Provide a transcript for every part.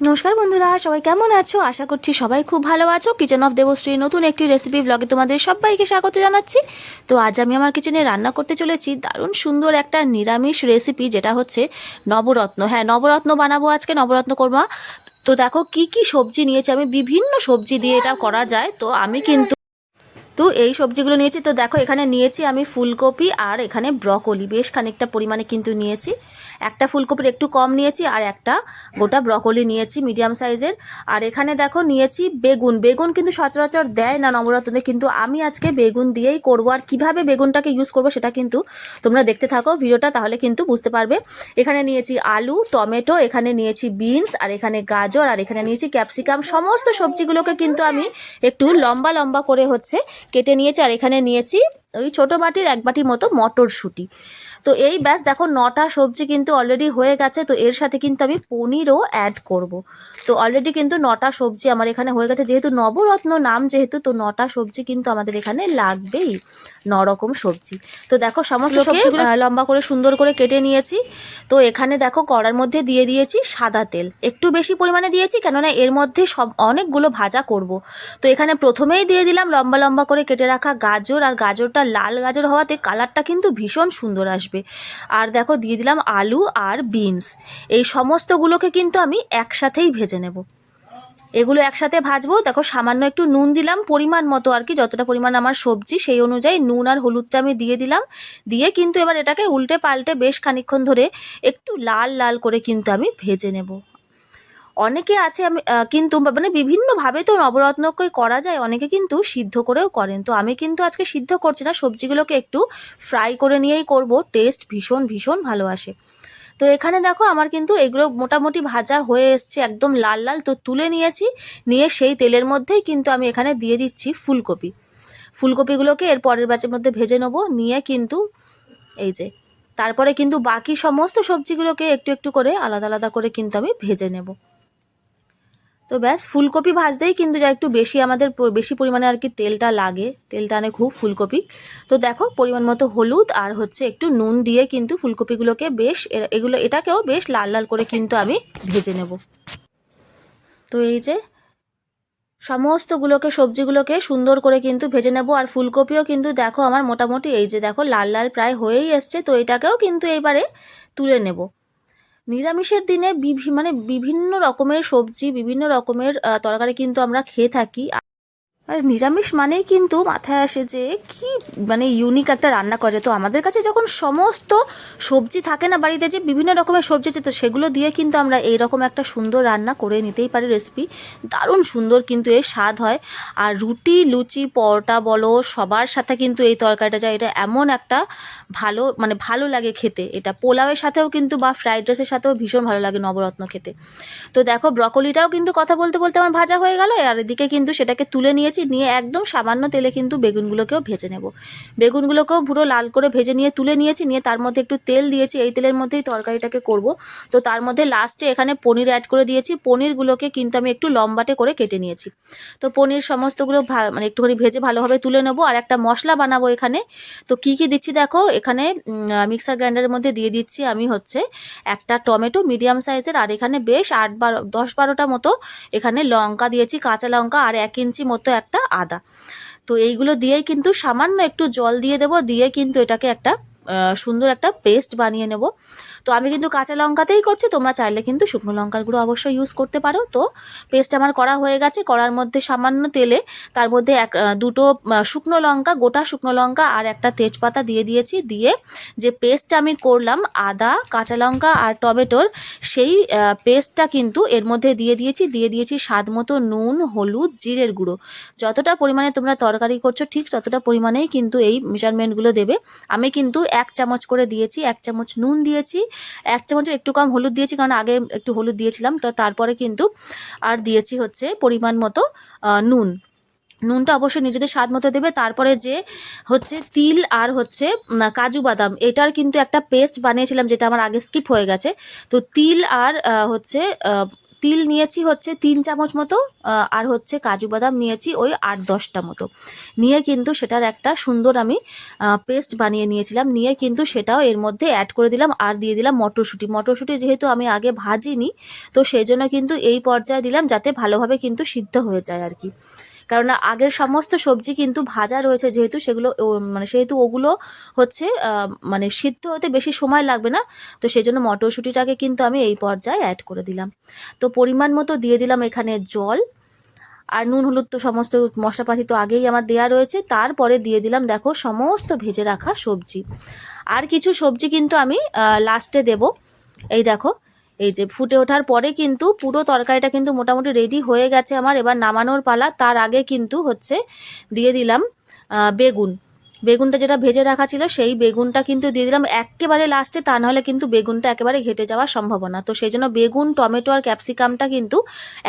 নমস্কার বন্ধুরা, সবাই কেমন আছো? আশা করছি সবাই খুব ভালো আছো। কিচেন অফ দেবশ্রী নতুন একটি রেসিপি ব্লগে তোমাদের সবাইকে স্বাগত জানাচ্ছি। তো আজ আমি আমার কিচেনে রান্না করতে চলেছি দারুণ সুন্দর একটা নিরামিষ রেসিপি যেটা হচ্ছে নবরত্ন। হ্যাঁ নবরত্ন বানাবো আজকে, নবরত্ন করবা তো দেখো কি কি সবজি নিয়েছি আমি, বিভিন্ন সবজি দিয়ে এটা করা যায়। তো আমি কিন্তু তো এই সবজিগুলো নিয়েছি। তো দেখো এখানে নিয়েছি আমি ফুলকপি আর এখানে ব্রকলি। বেশ খানিকটা পরিমাণে কিন্তু নিয়েছি। একটা ফুলকপির একটু কম নিয়েছি আর একটা গোটা ব্রকলি নিয়েছি মিডিয়াম সাইজের। আর এখানে দেখো নিয়েছি বেগুন। বেগুন কিন্তু সচরাচর দেয় না নবরত্নে, কিন্তু আমি আজকে বেগুন দিয়েই করব। আর কীভাবে বেগুনটাকে ইউজ করব সেটা কিন্তু তোমরা দেখতে থাকো ভিডিওটা, তাহলে কিন্তু বুঝতে পারবে। এখানে নিয়েছি আলু, টমেটো, এখানে নিয়েছি বিনস, আর এখানে গাজর, আর এখানে নিয়েছি ক্যাপসিকাম। সমস্ত সবজিগুলোকে কিন্তু আমি একটু লম্বা লম্বা করে হচ্ছে কেটে নিয়েছি। আর এখানে নিয়েছি ওই ছোটো বাটির এক বাটি মতো মটরশুঁটি। তো এই ব্যাস দেখো নটা সবজি কিন্তু অলরেডি হয়ে গেছে তো এর সাথে কিন্তু আমি পনিরও অ্যাড করব। তো অলরেডি কিন্তু নটা সবজি আমার এখানে হয়ে গেছে যেহেতু নবরত্ন নাম যেহেতু তো নটা সবজি কিন্তু আমাদের এখানে লাগবেই নরকম সবজি। তো দেখো সমস্ত সবজিগুলো লম্বা করে সুন্দর করে কেটে নিয়েছি। তো এখানে দেখো কড়ার মধ্যে দিয়ে দিয়েছি সাদা তেল। একটু বেশি পরিমাণে দিয়েছি কেননা এর মধ্যে সব অনেকগুলো ভাজা করব। তো এখানে প্রথমেই দিয়ে দিলাম লম্বা লম্বা করে কেটে রাখা গাজর আর গাজরটা লাল গাজর হওয়াতে কালারটা কিন্তু ভীষণ সুন্দর আসবে। আর দেখো, দিয়ে দিলাম আলু আর বিনস। এই সমস্তগুলোকে কিন্তু আমি একসাথেই ভেজে নেব। এগুলো একসাথে ভাজবো। দেখো, সামান্য একটু নুন দিলাম, পরিমাণ মতো আর কি, যতটা পরিমাণ আমার সবজি, সেই অনুযায়ী নুন আর হলুদটা আমি দিয়ে দিলাম। দিয়ে কিন্তু এবার এটাকে উল্টে পাল্টে বেশ খানিক্ষণ ধরে একটু লাল লাল করে কিন্তু আমি ভেজে নেব। অনেকে আছে আমি কিন্তু মানে বিভিন্নভাবে তো নবরত্নকে করা যায়, অনেকে কিন্তু সিদ্ধ করেও করেন। তো আমি কিন্তু আজকে সিদ্ধ করছি না, সবজিগুলোকে একটু ফ্রাই করে নিয়েই করব টেস্ট ভীষণ ভীষণ ভালো আসে। তো এখানে দেখো আমার কিন্তু এগুলো মোটামুটি ভাজা হয়ে এসছে, একদম লাল লাল। তো তুলে নিয়েছি, নিয়ে সেই তেলের মধ্যেই কিন্তু আমি এখানে দিয়ে দিচ্ছি ফুলকপি। ফুলকপিগুলোকে এর পরের ব্যাচের মধ্যে ভেজে নেব, নিয়ে কিন্তু এই যে, তারপরে কিন্তু বাকি সমস্ত সবজিগুলোকে একটু একটু করে আলাদা আলাদা করে কিন্তু আমি ভেজে নেব। তো ব্যাস, ফুলকপি ভাজতেই কিন্তু যা একটু বেশি আমাদের বেশি পরিমাণে আর কি তেলটা লাগে। তেলটা আনে খুব ফুলকপি। তো দেখো, পরিমাণ মতো হলুদ আর হচ্ছে একটু নুন দিয়ে কিন্তু ফুলকপিগুলোকে বেশ এগুলো, এটাকেও বেশ লাল লাল করে কিন্তু আমি ভেজে নেব। তো এই যে, সমস্তগুলোকে, সবজিগুলোকে সুন্দর করে কিন্তু ভেজে নেব। আর ফুলকপিও কিন্তু দেখো আমার মোটামুটি এই যে দেখো লাল লাল প্রায় হয়েই এসছে। তো এটাকেও কিন্তু এইবারে তুলে নেব। নিরামিষের দিনে বিভি মানে বিভিন্ন রকমের সবজি বিভিন্ন রকমের তরকারি কিন্তু আমরা খেয়ে থাকি। আর নিরামিষ মানেই কিন্তু মাথায় আসে যে কি মানে ইউনিক একটা রান্না করে। তো আমাদের কাছে যখন সমস্ত সবজি থাকে না বাড়িতে যে বিভিন্ন রকমের সবজি আছে, তো সেগুলো দিয়ে কিন্তু আমরা এই রকম একটা সুন্দর রান্না করে নিতেই পারি রেসিপি দারুণ সুন্দর কিন্তু এর স্বাদ হয়। আর রুটি, লুচি, পরোটা বলো, সবার সাথে কিন্তু এই তরকারিটা যায়। এটা এমন একটা ভালো মানে ভালো লাগে খেতে। এটা পোলাওয়ের সাথেও কিন্তু বা ফ্রাইড রাইসের সাথেও ভীষণ ভালো লাগে নবরত্ন খেতে। তো দেখো ব্রকলিটাও কিন্তু কথা বলতে বলতে আমার ভাজা হয়ে গেল। আর এদিকে কিন্তু সেটাকে তুলে নিয়েছি। নিয়ে একদম সামান্য তেলে কিন্তু বেগুনগুলোকেও ভেজে নেব। বেগুনগুলোকেও পুরো লাল করে ভেজে নিয়ে, তুলে নিয়েছি, নিয়ে তার মধ্যে একটু তেল দিয়েছি, এই তেলের মধ্যেই তরকারিটাকে করব। তো তার মধ্যে লাস্টে এখানে পনির অ্যাড করে দিয়েছি। পনিরগুলোকে কিন্তু আমি একটু লম্বাটে করে কেটে নিয়েছি। তো পনির সমস্তগুলো মানে একটুখানি ভেজে ভালোভাবে তুলে নেব। আর একটা মশলা বানাবো এখানে। তো কি কি দিচ্ছি দেখো, এখানে মিক্সার গ্রাইন্ডারের মধ্যে দিয়ে দিচ্ছি আমি হচ্ছে একটা টমেটো মিডিয়াম সাইজের আর এখানে বেশ আট বারো, দশ বারোটা মতো এখানে লঙ্কা দিয়েছি, কাঁচা লঙ্কা, আর এক ইঞ্চি মতো একটা আদা। তো এইগুলো দিয়েই কিন্তু সামান্য একটু জল দিয়ে দেব, দিয়ে কিন্তু এটাকে একটা সুন্দর একটা পেস্ট বানিয়ে নেব। তো আমি কিন্তু কাঁচা লঙ্কাতেই করছি, তোমরা চাইলে কিন্তু শুকনো লঙ্কার গুঁড়ো অবশ্যই ইউজ করতে পারো। তো পেস্ট আমার করা হয়ে গেছে, করার মধ্যে সামান্য তেলে, তার মধ্যে এক দুটো শুকনো লঙ্কা, গোটা শুকনো লঙ্কা আর একটা তেজপাতা দিয়ে দিয়েছি। দিয়ে যে পেস্টটা আমি করলাম, আদা, কাঁচা লঙ্কা আর টমেটোর, সেই পেস্টটা কিন্তু এর মধ্যে দিয়ে দিয়েছি। দিয়ে দিয়েছি স্বাদ মতো নুন, হলুদ, জিরের গুঁড়ো। যতটা পরিমাণে তোমরা তরকারি করছ, ঠিক ততটা পরিমাণেই কিন্তু এই মেজারমেন্টগুলো দেবে। আমি কিন্তু এক চামচ করে দিয়েছি, এক চামচ নুন দিয়েছি, এক চামচের একটু কম হলুদ দিয়েছি, কারণ আগে একটু হলুদ দিয়েছিলাম, তো তারপরে কিন্তু আর দিয়েছি হচ্ছে পরিমাণ মতো নুন। নুনটা অবশ্যই নিজেদের স্বাদ মতো দেবে, তারপরে যে হচ্ছে তিল আর হচ্ছে কাজু বাদাম, এটার কিন্তু একটা পেস্ট বানিয়েছিলাম, যেটা আমার আগে স্কিপ হয়ে গেছে। তো তিল আর হচ্ছে তিল নিয়েছি হচ্ছে তিন চামচ মতো আর হচ্ছে কাজু বাদাম নিয়েছি ওই আট দশটা মতো। নিয়ে কিন্তু সেটার একটা সুন্দর আমি পেস্ট বানিয়ে নিয়েছিলাম। নিয়ে কিন্তু সেটাও এর মধ্যে অ্যাড করে দিলাম আর দিয়ে দিলাম মটরশুঁটি। মটরশুঁটি যেহেতু আমি আগে ভাজিনি, তো সেই জন্য কিন্তু এই পর্যায়ে দিলাম যাতে ভালোভাবে কিন্তু সিদ্ধ হয়ে যায় আর কি। কেননা আগের সমস্ত সবজি কিন্তু ভাজা রয়েছে যেহেতু সেগুলো মানে সেহেতু ওগুলো হচ্ছে মানে সিদ্ধ হতে বেশি সময় লাগবে না। তো সেই জন্য মটরশুঁটিটাকে কিন্তু আমি এই পর্যায়ে অ্যাড করে দিলাম। তো পরিমাণ মতো দিয়ে দিলাম এখানে জল আর নুন, হলুদ তো সমস্ত মশলাপাতি তো আগেই আমার দেয়া রয়েছে। তারপরে দিয়ে দিলাম দেখো সমস্ত ভেজে রাখা সবজি। আর কিছু সবজি কিন্তু আমি লাস্টে দেব। এই দেখো এই যে ফুটে ওঠার পরে কিন্তু পুরো তরকারিটা কিন্তু মোটামুটি রেডি হয়ে গেছে আমার। এবার নামানোর পালা, তার আগে কিন্তু হচ্ছে দিয়ে দিলাম বেগুন। বেগুনটা যেটা ভেজে রাখা ছিল, সেই বেগুনটা কিন্তু দিয়ে দিলাম। একেবারে লাস্টে তা নাহলে কিন্তু বেগুনটা একেবারে ঘেটে যাওয়ার সম্ভাবনা। তো সেই জন্য বেগুন, টমেটো আর ক্যাপসিকামটা কিন্তু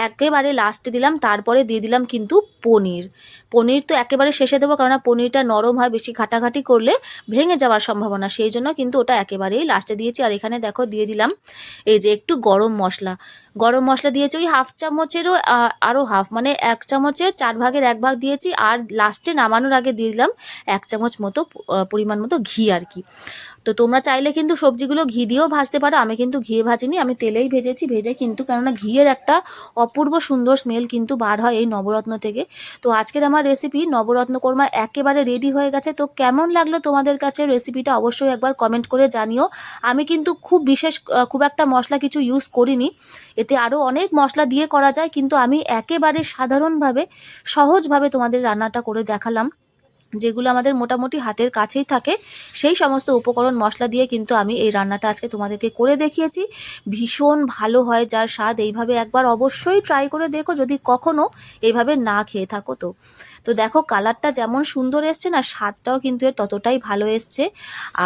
একেবারে লাস্টে দিলাম। তারপরে দিয়ে দিলাম কিন্তু পনির। পনির তো একেবারে শেষে দেবো, কেননা পনিরটা নরম হয়, বেশি ঘাটাঘাটি করলে ভেঙে যাওয়ার সম্ভাবনা। সেই জন্য কিন্তু ওটা একেবারেই লাস্টে দিয়েছি। আর এখানে দেখো দিয়ে দিলাম এই যে একটু গরম মশলা। গরম মশলা দিয়েছি ওই হাফ চামচেরও আরও হাফ মানে এক চামচের, চার ভাগের এক ভাগ দিয়েছি। আর লাস্টে নামানোর আগে দিয়ে দিলাম এক চামচ মতো পরিমাণ মতো ঘি আর কি। তো তোমরা চাইলে কিন্তু সবজিগুলো ঘি দিয়েও ভাজতে পারো। আমি কিন্তু ঘিয়ে ভাজিনি, আমি তেলেই ভেজেছি। ভেজে কিন্তু কেননা ঘিয়ের একটা অপূর্ব সুন্দর স্মেল কিন্তু বার হয় এই নবরত্ন থেকে। তো আজকের আমার রেসিপি নবরত্ন কোরমা একেবারে রেডি হয়ে গেছে। তো কেমন লাগল তোমাদের কাছে রেসিপিটা অবশ্যই একবার কমেন্ট করে জানিও। আমি কিন্তু খুব বিশেষ খুব একটা মশলা কিছু ইউজ করিনি। এতে আরও অনেক মশলা দিয়ে করা যায়, কিন্তু আমি একেবারে সাধারণভাবে সহজভাবে তোমাদের রান্নাটা করে দেখালাম। যেগুলো আমাদের মোটামুটি হাতের কাছেই থাকে, সেই সমস্ত উপকরণ মশলা দিয়ে কিন্তু আমি এই রান্নাটা আজকে তোমাদেরকে করে দেখিয়েছি। ভীষণ ভালো হয়, যার স্বাদ এইভাবে একবার অবশ্যই ট্রাই করে দেখো, যদি কখনো এইভাবে না খেয়ে থাকো তো। তো দেখো কালারটা যেমন সুন্দর এসছে না, স্বাদটাও কিন্তু এর ততটাই ভালো এসছে।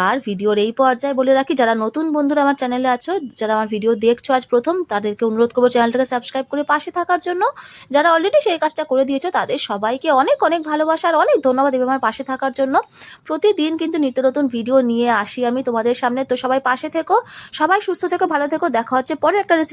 আর ভিডিওর এই পর্যায়ে বলে রাখি, যারা নতুন বন্ধুরা আমার চ্যানেলে আছো, যারা আমার ভিডিও দেখছ আজ প্রথম, তাদেরকে অনুরোধ করব চ্যানেলটাকে সাবস্ক্রাইব করে পাশে থাকার জন্য। যারা অলরেডি সেই কাজটা করে দিয়েছ, তাদের সবাইকে অনেক অনেক ভালোবাসা আর অনেক ধন্যবাদ। দেবে আমার পাশে থাকার জন্য প্রতিদিন কিন্তু নিত্য নতুন ভিডিও নিয়ে আসি আমি তোমাদের সামনে। তো সবাই পাশে থেকো, সবাই সুস্থ থেকো, ভালো থেকো, দেখা হচ্ছে পরে একটা রেসিপি